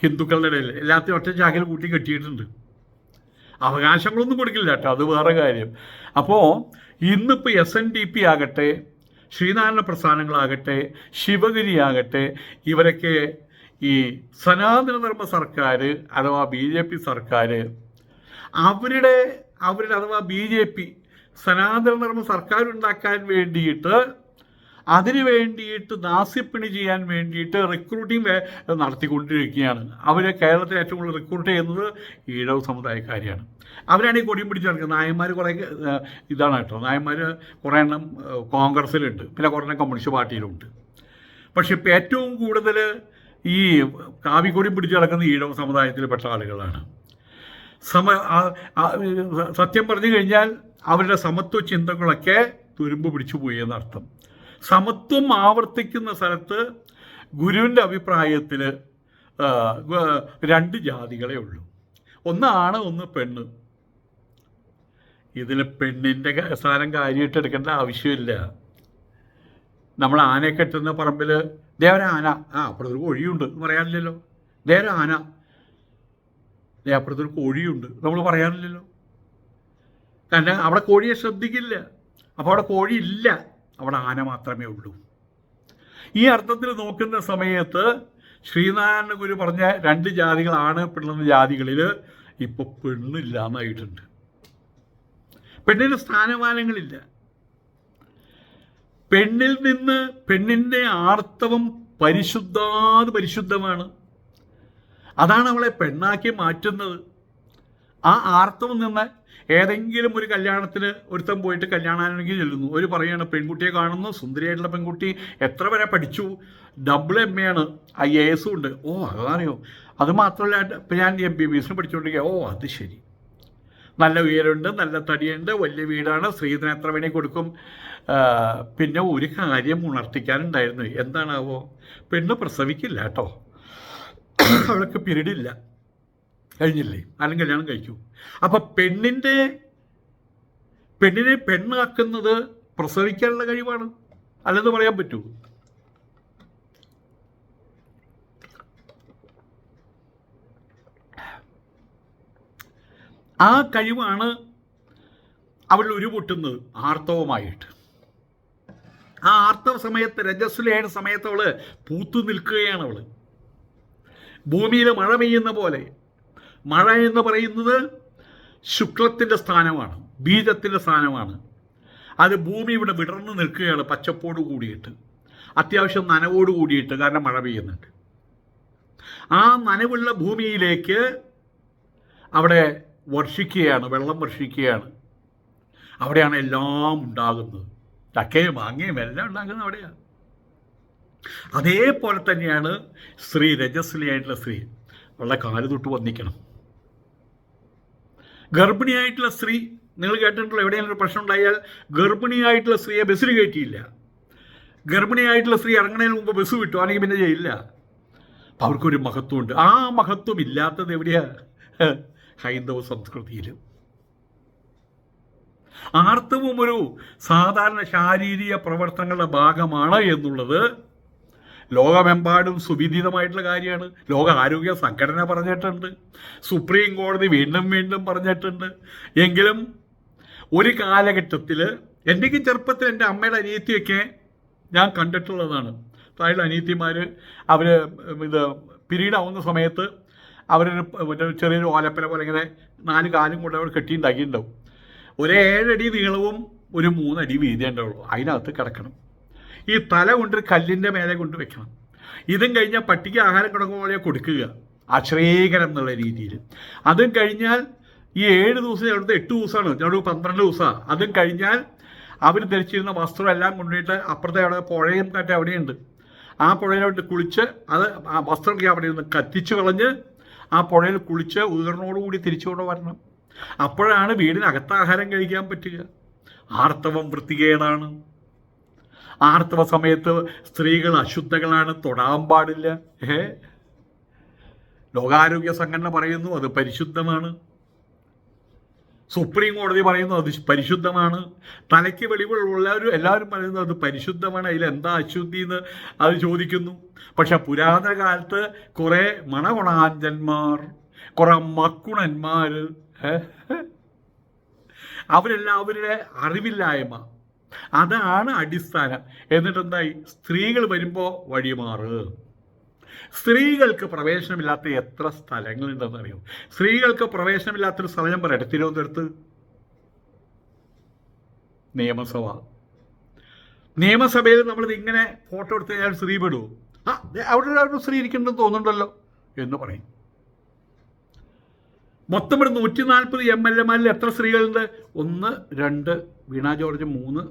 ഹിന്ദുക്കളുടെ ഇടയിൽ. എല്ലാത്തിനും ഒറ്റ ചാക്കിൽ കൂട്ടി കെട്ടിയിട്ടുണ്ട്. അവകാശങ്ങളൊന്നും കൊടുക്കില്ല കേട്ടോ. അത് വേറെ കാര്യം. അപ്പോൾ ഇന്നിപ്പോൾ എസ് എൻ ഡി പി ആകട്ടെ ശ്രീനാരായണ പ്രസ്ഥാനങ്ങളാകട്ടെ ശിവഗിരി ആകട്ടെ ഇവരൊക്കെ ഈ സനാതന ധർമ്മ സർക്കാർ അഥവാ ബി ജെ പി സർക്കാർ അവരുടെ അവരുടെ അഥവാ ബി ജെ പി സനാതനധർമ്മ സർക്കാർ ഉണ്ടാക്കാൻ വേണ്ടിയിട്ട് അതിനു വേണ്ടിയിട്ട് ദാസ്യപ്പണി ചെയ്യാൻ വേണ്ടിയിട്ട് റിക്രൂട്ടിംഗ് നടത്തിക്കൊണ്ടിരിക്കുകയാണ്. അവരെ കേരളത്തിൽ ഏറ്റവും കൂടുതൽ റിക്രൂട്ട് ചെയ്യുന്നത് ഈഴവ സമുദായക്കാരെയാണ്. അവരാണ് ഈ കൊടിയും പിടിച്ച് നടക്കുന്നത്. നായന്മാർ കുറേ ഇതാണ് കേട്ടോ. നായന്മാർ കുറേ എണ്ണം കോൺഗ്രസ്സിലുണ്ട്. പിന്നെ കുറേ എണ്ണം കമ്മ്യൂണിസ്റ്റ് പാർട്ടിയിലുണ്ട്. പക്ഷെ ഇപ്പം ഏറ്റവും കൂടുതൽ ഈ കാവിക്കൊടി പിടിച്ചു കിടക്കുന്ന ഈഴവ സമുദായത്തിൽപ്പെട്ട ആളുകളാണ്. സമ സത്യം പറഞ്ഞു കഴിഞ്ഞാൽ അവരുടെ സമത്വ ചിന്തകളൊക്കെ തുരുമ്പ് പിടിച്ചു പോയി എന്നർത്ഥം. സമത്വം ആവർത്തിക്കുന്ന സ്ഥലത്ത് ഗുരുവിന്റെ അഭിപ്രായത്തിൽ രണ്ട് ജാതികളെ ഉള്ളൂ. ആണ് ഒന്ന് പെണ്ണ്. ഇതിൽ പെണ്ണിന്റെ സ്ഥാനം കാര്യമായിട്ട് എടുക്കേണ്ട ആവശ്യമില്ല. നമ്മൾ ആനയെ കെട്ടുന്ന പറമ്പിൽ ദേവര ആന. ആ അപ്പുറത്തൊരു കോഴിയുണ്ട്. പറയാനില്ലല്ലോ. ദേവര ആന. ദേ അപ്പുറത്തൊരു കോഴിയുണ്ട്. നമ്മൾ പറയാനില്ലല്ലോ. കാരണം അവിടെ കോഴിയെ ശ്രദ്ധിക്കില്ല. അപ്പോൾ അവിടെ കോഴി ഇല്ല അവിടെ ആന മാത്രമേ ഉള്ളൂ. ഈ അർത്ഥത്തിൽ നോക്കുന്ന സമയത്ത് ശ്രീനാരായണ ഗുരു പറഞ്ഞ രണ്ട് ജാതികളാണ് പെണ്ണുന്ന ജാതികളിൽ ഇപ്പോൾ പെണ്ണില്ലാന്നായിട്ടുണ്ട്. പെണ്ണിന് സ്ഥാനമാനങ്ങളില്ല. പെണ്ണിൽ നിന്ന് പെണ്ണിന്റെ ആർത്തവം പരിശുദ്ധാത് പരിശുദ്ധമാണ്. അതാണ് അവളെ പെണ്ണാക്കി മാറ്റുന്നത്. ആ ആർത്തവം നിന്ന് ഏതെങ്കിലും ഒരു കല്യാണത്തിന് ഒരുത്തൻ പോയിട്ട് കല്യാണാണെങ്കിൽ ചെല്ലുന്നു. ഒരു പറയാണ് പെൺകുട്ടിയെ കാണുന്നു സുന്ദരിയായിട്ടുള്ള പെൺകുട്ടി എത്ര വരെ പഠിച്ചു? ഡബിൾ എം എ ആണ്. ഐ എ എസും ഉണ്ട്. ഓ അതറിയോ? അത് മാത്രമല്ല ഞാൻ എം ബി ബി എസിന് പഠിച്ചുകൊണ്ടിരിക്കുക ഓ അത് ശരി. നല്ല ഉയരമുണ്ട് നല്ല തടിയുണ്ട് വലിയ വീടാണ്. സ്ത്രീധനം എത്ര വേണേ കൊടുക്കും. പിന്നെ ഒരു കാര്യം ഉണർത്തിക്കാനുണ്ടായിരുന്നു. എന്താണാവോ? പെണ്ണ് പ്രസവിക്കില്ല കേട്ടോ. അവൾക്ക് പീരീഡ് ഇല്ല കഴിഞ്ഞില്ലേ? ആരും കല്യാണം കഴിക്കൂ. അപ്പം പെണ്ണിന്റെ പെണ്ണിനെ പെണ്ണാക്കുന്നത് പ്രസവിക്കാനുള്ള കഴിവാണ്. അല്ലെന്ന് പറയാൻ പറ്റൂ. ആ കഴിവാണ് അവൾ ഉരുപൊട്ടുന്നത് ആർത്തവമായിട്ട്. ആ ആർത്തവ സമയത്ത് രജസ്വലയുടെ സമയത്ത് അവൾ പൂത്തു നിൽക്കുകയാണ് അവൾ. ഭൂമിയിൽ മഴ പെയ്യുന്ന പോലെ. മഴ എന്ന് പറയുന്നത് ശുക്ലത്തിന്റെ സ്ഥാനമാണ് ബീജത്തിന്റെ സ്ഥാനമാണ്. അത് ഭൂമി ഇവിടെ വിടർന്നു നിൽക്കുകയാണ് പച്ചപ്പോട് കൂടിയിട്ട്. അത്യാവശ്യം നനവോട് കൂടിയിട്ട് കാരണം മഴ പെയ്യുന്നുണ്ട്. ആ നനവുള്ള ഭൂമിയിലേക്ക് അവിടെ വർഷിക്കുകയാണ് വെള്ളം വർഷിക്കുകയാണ്. അവിടെയാണ് എല്ലാം ഉണ്ടാകുന്നത്. ചക്കയും മാങ്ങയും എല്ലാം ഉണ്ടാകുന്നത് അവിടെയാണ്. അതേപോലെ തന്നെയാണ് സ്ത്രീ രജസ്വലിയായിട്ടുള്ള സ്ത്രീ. അവളുടെ കാൽ തൊട്ട് വന്നിക്കണം ഗർഭിണിയായിട്ടുള്ള സ്ത്രീ നിങ്ങൾ കേട്ടിട്ടുള്ള എവിടെയെങ്കിലും ഒരു പ്രശ്നം ഉണ്ടായാൽ ഗർഭിണിയായിട്ടുള്ള സ്ത്രീയെ ബസ്സിൽ കയറ്റിയില്ല. ഗർഭിണിയായിട്ടുള്ള സ്ത്രീ ഇറങ്ങുന്നതിന് മുമ്പ് ബസ് വിട്ടു അല്ലെങ്കിൽ പിന്നെ ചെയ്യില്ല അവർക്കൊരു മഹത്വമുണ്ട്. ആ മഹത്വം ഇല്ലാത്തത് എവിടെയാ? ഹൈന്ദവ സംസ്കൃതിയിലും. ആർത്തവും ഒരു സാധാരണ ശാരീരിക പ്രവർത്തനങ്ങളുടെ ഭാഗമാണ് എന്നുള്ളത് ലോകമെമ്പാടും സുവിദിതമായിട്ടുള്ള കാര്യമാണ്. ലോക ആരോഗ്യ സംഘടന പറഞ്ഞിട്ടുണ്ട്. സുപ്രീം കോടതി വീണ്ടും വീണ്ടും പറഞ്ഞിട്ടുണ്ട്. എങ്കിലും ഒരു കാലഘട്ടത്തിൽ എന്റെയൊക്കെ ചെറുപ്പത്തിൽ എന്റെ അമ്മയുടെ അനിയത്തിയൊക്കെ ഞാൻ കണ്ടിട്ടുള്ളതാണ്. താഴെ അനിയത്തിമാർ അവർ ഇത് പിരീഡാവുന്ന സമയത്ത് അവരൊരു ചെറിയൊരു ഓലപ്പന പോലെ ഇങ്ങനെ നാല് കാലും കൊണ്ട് അവർ കെട്ടിയുണ്ടാക്കിയിട്ടുണ്ടാവും. ഒരു ഏഴടി നീളവും ഒരു മൂന്നടി വീതി ഉണ്ടാവുള്ളൂ അതിനകത്ത് കിടക്കണം. ഈ തല കൊണ്ട് കല്ലിന്റെ മേലെ കൊണ്ട് വെക്കണം. ഇതും കഴിഞ്ഞാൽ പട്ടിക്ക് ആഹാരം കിടക്കുന്ന പോലെ കൊടുക്കുക. ആശ്രയകരം എന്നുള്ള രീതിയിൽ. അതും കഴിഞ്ഞാൽ ഈ ഏഴ് ദിവസം അവിടുത്തെ എട്ട് ദിവസമാണ്. ഞങ്ങളുടെ പന്ത്രണ്ട് ദിവസമാണ്. അതും കഴിഞ്ഞാൽ അവർ ധരിച്ചിരുന്ന വസ്ത്രം എല്ലാം കൊണ്ടുപോയിട്ട് അപ്പുറത്തെ അവിടെ പുഴയും കാറ്റ് അവിടെയുണ്ട്. ആ പുഴയിലോട്ട് കുളിച്ച് അത് ആ വസ്ത്രമൊക്കെ അവിടെ നിന്ന് കത്തിച്ചു കളഞ്ഞ് ആ പുഴയിൽ കുളിച്ച് ഉയർന്നോടുകൂടി തിരിച്ചുകൊണ്ട് വരണം. അപ്പോഴാണ് വീടിനകത്ത് ആഹാരം കഴിക്കാൻ പറ്റുക. ആർത്തവം വൃത്തികേടാണ്. ആർത്തവ സമയത്ത് സ്ത്രീകൾ അശുദ്ധകളാണ് തൊടാൻ പാടില്ല. ഏ? ലോകാരോഗ്യ സംഘടന പറയുന്നു അത് പരിശുദ്ധമാണ്. സുപ്രീം കോടതി പറയുന്നു അത് പരിശുദ്ധമാണ്. തലയ്ക്ക് വെളിവുള്ളവരും എല്ലാവരും പറയുന്നത് അത് പരിശുദ്ധമാണ്. അതിൽ എന്താ അശുദ്ധി എന്ന് അത് ചോദിക്കുന്നു. പക്ഷെ പുരാതന കാലത്ത് കുറേ മണകുണാഞ്ചന്മാർ കുറെ മക്കുണന്മാർ അവരെല്ലാം അവരുടെ അറിവില്ലായ്മ. അതാണ് അടിസ്ഥാനം. എന്നിട്ടെന്തായി? സ്ത്രീകൾ വരുമ്പോൾ വഴിമാറ്. സ്ത്രീകൾക്ക് പ്രവേശനമില്ലാത്ത എത്ര സ്ഥലങ്ങളുണ്ടെന്ന് അറിയോ സ്ത്രീകൾക്ക് പ്രവേശനമില്ലാത്തൊരു സ്ഥലം ഞാൻ പറയട്ടെ തിരുവനന്തപുരത്ത് നിയമസഭ. നിയമസഭയിൽ നമ്മൾ ഇങ്ങനെ ഫോട്ടോ എടുത്ത് കഴിഞ്ഞാൽ സ്ത്രീ പെടുവോ? ആ അവിടെ ഒരു- സ്ത്രീ ഇരിക്കുന്നുണ്ടെന്ന് തോന്നുന്നുണ്ടല്ലോ എന്ന് പറയും. മൊത്തം ഇവിടെ നൂറ്റി നാൽപ്പത് എം എൽ എമാരിൽ എത്ര സ്ത്രീകളുണ്ട്? ഒന്ന് രണ്ട് വീണ ജോർജ് മൂന്ന്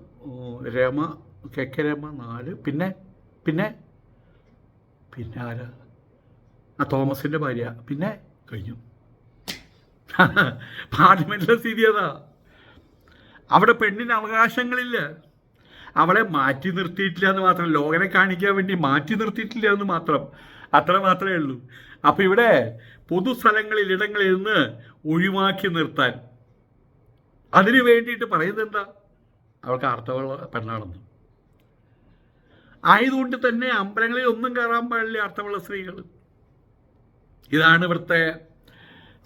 രമ കെ കെ രമ നാല് പിന്നെ പിന്നെ പിന്നെ ആരാ? ആ തോമസിന്റെ ഭാര്യ. പിന്നെ കഴിഞ്ഞു. പാർലമെന്റിലെ സ്ഥിതി അതാ. അവിടെ പെണ്ണിന് അവകാശങ്ങളില്ല. അവളെ മാറ്റി നിർത്തിയിട്ടില്ല എന്ന് മാത്രം ലോകനെ കാണിക്കാൻ വേണ്ടി മാറ്റി നിർത്തിയിട്ടില്ല എന്ന് മാത്രം. അത്ര മാത്രമേ ഉള്ളൂ. അപ്പം ഇവിടെ പൊതുസ്ഥലങ്ങളിൽ ഇടങ്ങളിൽ നിന്ന് ഒഴിവാക്കി നിർത്താൻ. അതിനു വേണ്ടിയിട്ട് പറയുന്നത് എന്താ? അവൾക്ക് അർത്ഥമുള്ള പെണ്ണാണെന്ന് ആയതുകൊണ്ട് തന്നെ അമ്പലങ്ങളിൽ ഒന്നും കയറാൻ പാടില്ല അർത്ഥമുള്ള സ്ത്രീകൾ. ഇതാണ് ഇവിടുത്തെ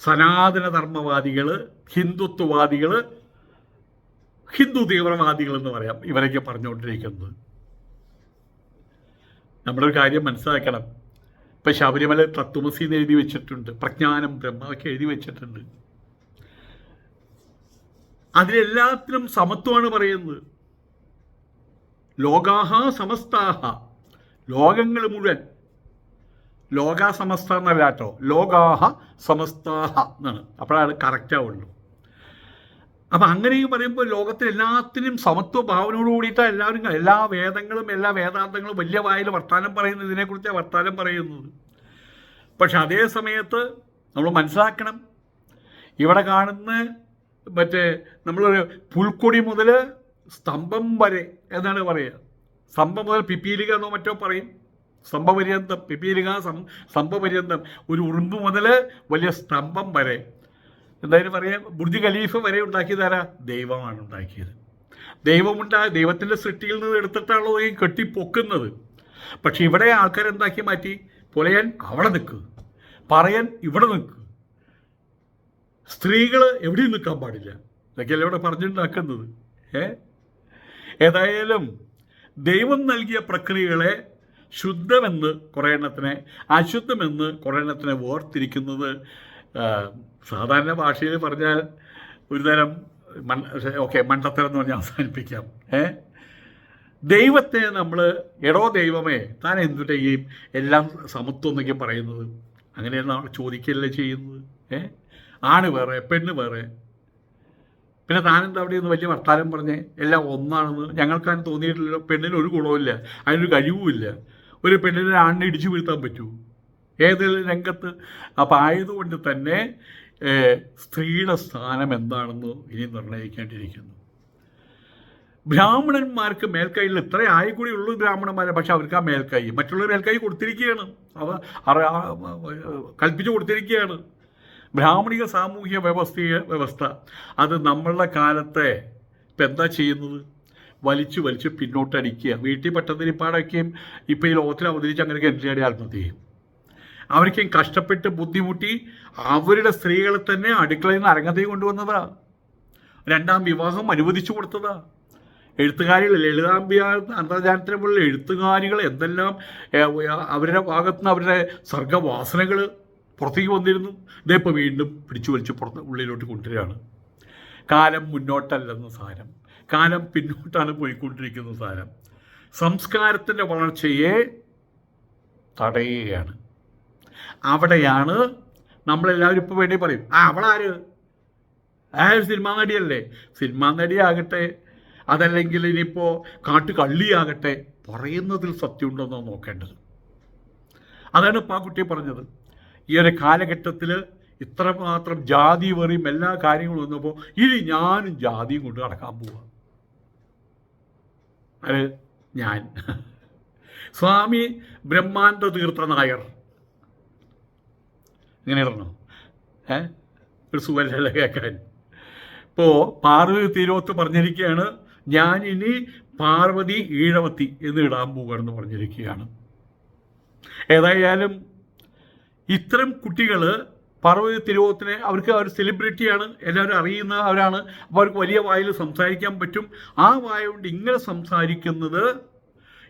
സനാതന ധർമ്മവാദികൾ ഹിന്ദുത്വവാദികൾ ഹിന്ദു തീവ്രവാദികൾ എന്ന് പറയാം ഇവരൊക്കെ പറഞ്ഞുകൊണ്ടിരിക്കുന്നത്. നമ്മളൊരു കാര്യം മനസ്സിലാക്കണം. ഇപ്പം ശബരിമല തത്വമസി എന്ന് എഴുതി വെച്ചിട്ടുണ്ട് പ്രജ്ഞാനം ബ്രഹ്മൊക്കെ എഴുതി വെച്ചിട്ടുണ്ട്. അതിലെല്ലാത്തിനും സമത്വമാണ് പറയുന്നത്. ലോകാഹ സമസ്താഹ. ലോകങ്ങൾ മുഴുവൻ. ലോകാ സമസ്ത എന്നല്ല കേട്ടോ ലോകാഹ സമസ്താഹ എന്നാണ്. അപ്പോഴാണ് കറക്റ്റ് ആവുള്ളൂ. അപ്പം അങ്ങനെയും പറയുമ്പോൾ ലോകത്തിൽ എല്ലാത്തിനും സമത്വ ഭാവനയോട് കൂടിയിട്ടാണ് എല്ലാവരും എല്ലാ വേദങ്ങളും എല്ലാ വേദാന്തങ്ങളും വലിയ വായിൽ വർത്താനം പറയുന്നത്. ഇതിനെക്കുറിച്ചാണ് വർത്താനം പറയുന്നത്. പക്ഷെ അതേ സമയത്ത് നമ്മൾ മനസ്സിലാക്കണം. ഇവിടെ കാണുന്ന മറ്റേ നമ്മളൊരു പുൽക്കൊടി മുതൽ സ്തംഭം വരെ എന്നാണ് പറയുക. സ്തംഭം മുതൽ പിപ്പീലിക എന്നോ മറ്റോ പറയും. സ്തംഭപര്യന്തം പിപ്പീലിക സ്തംഭപര്യന്തം. ഒരു ഉറുമ്പ് മുതൽ വലിയ സ്തംഭം വരെ. എന്തായാലും പറയാം ബുർജ് ഖലീഫ വരെ ഉണ്ടാക്കിയതാരാ ദൈവമാണ് ഉണ്ടാക്കിയത്. ദൈവമുണ്ടായ ദൈവത്തിന്റെ സൃഷ്ടിയിൽ നിന്ന് എടുത്തിട്ടാണല്ലോ ഈ കെട്ടിപ്പൊക്കുന്നത്? പക്ഷെ ഇവിടെ ആൾക്കാർ എന്താക്കി മാറ്റി? പൊലയാൻ അവിടെ നിൽക്കുക പറയാൻ ഇവിടെ നിൽക്കുക സ്ത്രീകൾ എവിടെയും നിൽക്കാൻ പാടില്ല. ഇതൊക്കെയല്ലേ ഇവിടെ പറഞ്ഞുണ്ടാക്കുന്നത്. ഏ? ഏതായാലും ദൈവം നൽകിയ പ്രക്രിയകളെ ശുദ്ധമെന്ന് കുറേ അശുദ്ധമെന്ന് കുറേ എണ്ണത്തിനെ വേർതിരിക്കുന്നത് സാധാരണ ഭാഷയിൽ പറഞ്ഞാൽ ഒരു തരം ഓക്കെ മണ്ടത്തരം എന്ന് പറഞ്ഞാൽ അവസാനിപ്പിക്കാം. ഏ? ദൈവത്തെ നമ്മൾ എടോ ദൈവമേ താൻ എന്തുട്ട് ഈ എല്ലാം സമത്വം എന്നൊക്കെ പറയുന്നത്? അങ്ങനെയാണ് നമ്മൾ ചോദിക്കുകയല്ലേ ചെയ്യുന്നത്? ഏ? ആണ് വേറെ പെണ്ണ് വേറെ പിന്നെ താനെന്താ അവിടെ നിന്ന് വലിയ വർത്താനം പറഞ്ഞ്? എല്ലാം ഒന്നാണെന്ന് ഞങ്ങൾക്കാൻ തോന്നിയിട്ടില്ലല്ലോ. പെണ്ണിന് ഒരു ഗുണവുമില്ല. അതിനൊരു കഴിവുമില്ല. ഒരു പെണ്ണിനെ ആണിനെ ഇടിച്ചു വീഴ്ത്താൻ പറ്റൂ. ഏതെങ്കിലും രംഗത്ത്. അപ്പം ആയതുകൊണ്ട് തന്നെ സ്ത്രീയുടെ സ്ഥാനം എന്താണെന്ന് ഇനി നിർണയിക്കേണ്ടിയിരിക്കുന്നു ബ്രാഹ്മണന്മാർക്ക് മേൽക്കൈയിൽ ഇത്ര ആയിക്കൂടി കൂടി ഉള്ളൂ ബ്രാഹ്മണന്മാരെ. പക്ഷെ അവർക്ക് ആ മേൽക്കൈ മറ്റുള്ളവർ മേൽക്കൈ കൊടുത്തിരിക്കുകയാണ്. അവ കൽപ്പിച്ചു കൊടുത്തിരിക്കുകയാണ്. ബ്രാഹ്മണിക സാമൂഹ്യ വ്യവസ്ഥയെ വ്യവസ്ഥ. അത് നമ്മളുടെ കാലത്തെ ഇപ്പം എന്താ ചെയ്യുന്നത്? വലിച്ചു വലിച്ച് പിന്നോട്ടടിക്കുക. വീട്ടിൽ പട്ടതിരിപ്പാടൊക്കെയും ഇപ്പം ഈ ലോകത്തിൽ അവതരിച്ച് അങ്ങനെ കെട്ടിയാടി ആത്മഹത്യ ചെയ്യും അവർക്കും കഷ്ടപ്പെട്ട് ബുദ്ധിമുട്ടി അവരുടെ സ്ത്രീകളെ തന്നെ അടുക്കളയിൽ നിന്ന് അരങ്ങത്തേക്ക് കൊണ്ടുവന്നതാ. രണ്ടാം വിവാഹം അനുവദിച്ചു കൊടുത്തതാ. എഴുത്തുകാരികൾ ലളിതാംബിയ അന്തർജാലത്തിനെ പോലുള്ള എഴുത്തുകാരികൾ എന്തെല്ലാം അവരുടെ ഭാഗത്തുനിന്ന് അവരുടെ സർഗവാസനകൾ പുറത്തേക്ക് വന്നിരുന്നു. ഇതേപ്പോൾ വീണ്ടും പിടിച്ചു വലിച്ച് പുറത്ത് ഉള്ളിലോട്ട് കൊണ്ടുവരികയാണ്. കാലം മുന്നോട്ടല്ലെന്ന സാരം. കാലം പിന്നോട്ടാണ് പോയിക്കൊണ്ടിരിക്കുന്ന സാരം. സംസ്കാരത്തിന്റെ വളർച്ചയെ തടയുകയാണ്. അവിടെയാണ് നമ്മളെല്ലാവരും ഇപ്പോൾ വേണ്ടി പറയും ആ അവളാര്? ആ സിനിമാ നടിയല്ലേ? സിനിമാ നടിയാകട്ടെ അതല്ലെങ്കിൽ ഇനിയിപ്പോൾ കാട്ടു കള്ളിയാകട്ടെ പറയുന്നതിൽ സത്യമുണ്ടെന്നോ നോക്കേണ്ടത്. അതാണ് ഇപ്പോൾ ആ കുട്ടി പറഞ്ഞത്. ഈ ഒരു കാലഘട്ടത്തിൽ ഇത്രമാത്രം ജാതി വെറിയും എല്ലാ കാര്യങ്ങളും വന്നപ്പോൾ ഇനി ഞാനും ജാതിയും കൊണ്ട് നടക്കാൻ പോവാ. അത് ഞാൻ. സ്വാമി ബ്രഹ്മാണ്ട തീർത്ഥ നായർ ഇങ്ങനെ ഇടണോ ഏ? ഒരു സുഖമല്ല കേൾക്കാൻ. ഇപ്പോൾ പാർവതി തീരോത്ത് പറഞ്ഞിരിക്കുകയാണ് ഞാൻ ഇനി പാർവതി ഈഴവത്തി എന്ന് ഇടാൻ പോവുകയാണെന്ന് പറഞ്ഞിരിക്കുകയാണ്. ഏതായാലും ഇത്തരം കുട്ടികൾ പാർവതി തിരുവോത്തിന് അവർക്ക് അവർ സെലിബ്രിറ്റിയാണ് എല്ലാവരും അറിയുന്ന അവരാണ്. അപ്പോൾ അവർക്ക് വലിയ വായിൽ സംസാരിക്കാൻ പറ്റും. ആ വായ കൊണ്ട് ഇങ്ങനെ സംസാരിക്കുന്നത്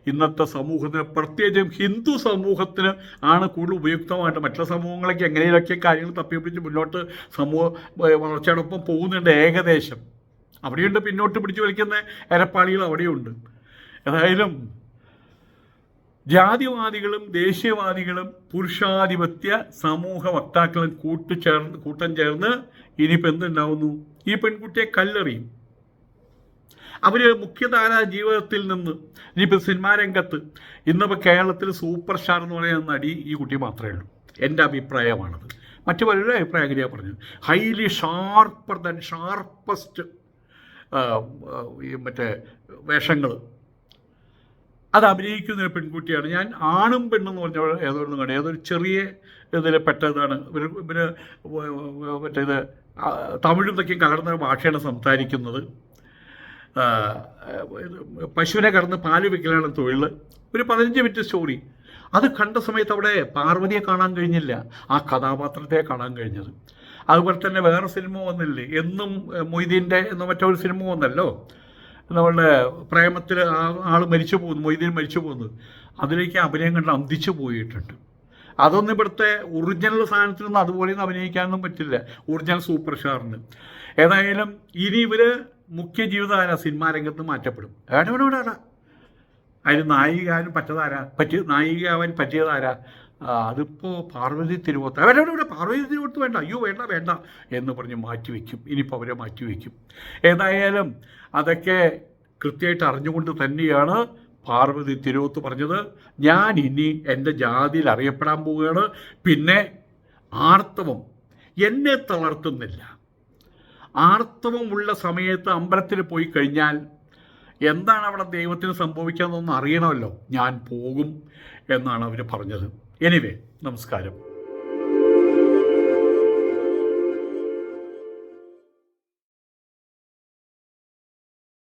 ഇന്നത്തെ സമൂഹത്തിന് പ്രത്യേകിച്ചും ഹിന്ദു സമൂഹത്തിന് ആണ് കൂടുതൽ ഉപയുക്തമായിട്ട്. മറ്റുള്ള സമൂഹങ്ങളൊക്കെ എങ്ങനെയൊക്കെ കാര്യങ്ങൾ തപ്പിപ്പിടിച്ച് മുന്നോട്ട് സമൂഹ വളർച്ചയോടൊപ്പം പോകുന്നുണ്ട് ഏകദേശം. അവിടെയുണ്ട് പിന്നോട്ട് പിടിച്ചു വലിക്കുന്ന എരപ്പാളികൾ അവിടെയുണ്ട്. ഏതായാലും ജാതിവാദികളും ദേശീയവാദികളും പുരുഷാധിപത്യ സമൂഹ വക്താക്കളും കൂട്ടുചേർന്ന് കൂട്ടം ചേർന്ന് ഇനിയിപ്പോൾ എന്തുണ്ടാവുന്നു? ഈ പെൺകുട്ടിയെ കല്ലെറിയും. അവർ മുഖ്യധാര ജീവിതത്തിൽ നിന്ന് ഇനിയിപ്പോൾ സിനിമാ രംഗത്ത് ഇന്നിപ്പോൾ കേരളത്തിൽ സൂപ്പർ സ്റ്റാർ എന്ന് പറയുന്ന നടി ഈ കുട്ടി മാത്രമേ ഉള്ളൂ. എന്റെ അഭിപ്രായമാണത്. മറ്റു പലരുടെ അഭിപ്രായം അങ്ങനെയാണ് പറഞ്ഞത്. ഹൈലി ഷാർപ്പർ ദൻ ഷാർപ്പസ്റ്റ് മറ്റേ വേഷങ്ങൾ അത് അഭിനയിക്കുന്ന ഒരു പെൺകുട്ടിയാണ്. ഞാൻ ആണും പെണ്ണെന്ന് പറഞ്ഞ ഏതൊന്നും കണ്ടു. ഏതൊരു ചെറിയ ഇതിൽ പെട്ടതാണ്. ഇവർ ഇവർ മറ്റേത് തമിഴും ഇതൊക്കെയും കലർന്ന ഭാഷയാണ് സംസാരിക്കുന്നത്. പശുവിനെ കടന്ന് പാൽ വെക്കലാണ് തൊഴിൽ ഒരു പതിനഞ്ച് മിനിറ്റ് സ്റ്റോറി അത് കണ്ട സമയത്ത് അവിടെ പാർവതിയെ കാണാൻ കഴിഞ്ഞില്ല. ആ കഥാപാത്രത്തെ കാണാൻ കഴിഞ്ഞത്. അതുപോലെ തന്നെ വേറെ സിനിമ വന്നില്ലേ? എന്നും മൊയ്തീന്റെ എന്ന മറ്റൊരു സിനിമ വന്നല്ലോ. നമ്മളുടെ പ്രേമത്തിൽ ആൾ മരിച്ചു പോകുന്നു മൊയ്തീൻ മരിച്ചു പോകുന്നു. അതിലേക്ക് അഭിനയം കണ്ട് അന്തിച്ചു പോയിട്ടുണ്ട്. അതൊന്നും ഇവിടുത്തെ ഒറിജിനൽ സാധനത്തിനൊന്നും അതുപോലെയൊന്നും അഭിനയിക്കാനൊന്നും പറ്റില്ല. ഒറിജിനൽ സൂപ്പർ സ്റ്റാറിന് ഏതായാലും ഇനി ഇവർ മുഖ്യ ജീവിതധാര സിനിമാ രംഗത്ത് മാറ്റപ്പെടും. എവിടെ ഇവിടെ ഇവിടെ അതിന് നായികാനും പറ്റതാരാ? പറ്റിയ നായികയാവാൻ പറ്റിയതാരാ? ആ, അതിപ്പോ പാർവതി തിരുവോത്ത് അവരവിടെ ഇവിടെ പാർവതി തിരുവോത്ത് വേണ്ട. അയ്യോ വേണ്ട വേണ്ട എന്ന് പറഞ്ഞ് മാറ്റിവെക്കും ഇനിയിപ്പോൾ അവരെ മാറ്റിവെക്കും ഏതായാലും അതൊക്കെ കൃത്യമായിട്ട് അറിഞ്ഞുകൊണ്ട് തന്നെയാണ് പാർവതി തിരുവോത്ത് പറഞ്ഞത്. ഞാൻ ഇനി എന്റെ ജാതിയിൽ അറിയപ്പെടാൻ പോവുകയാണ്. പിന്നെ ആർത്തവം എന്നെ തളർത്തുന്നില്ല. ആർത്തവമുള്ള സമയത്ത് അമ്പലത്തിൽ പോയി കഴിഞ്ഞാൽ എന്താണ് അവിടെ ദൈവത്തിന് സംഭവിക്കാമെന്നൊന്ന് അറിയണമല്ലോ. ഞാൻ പോകും എന്നാണ് അവർ പറഞ്ഞത്. എനിവേ നമസ്കാരം.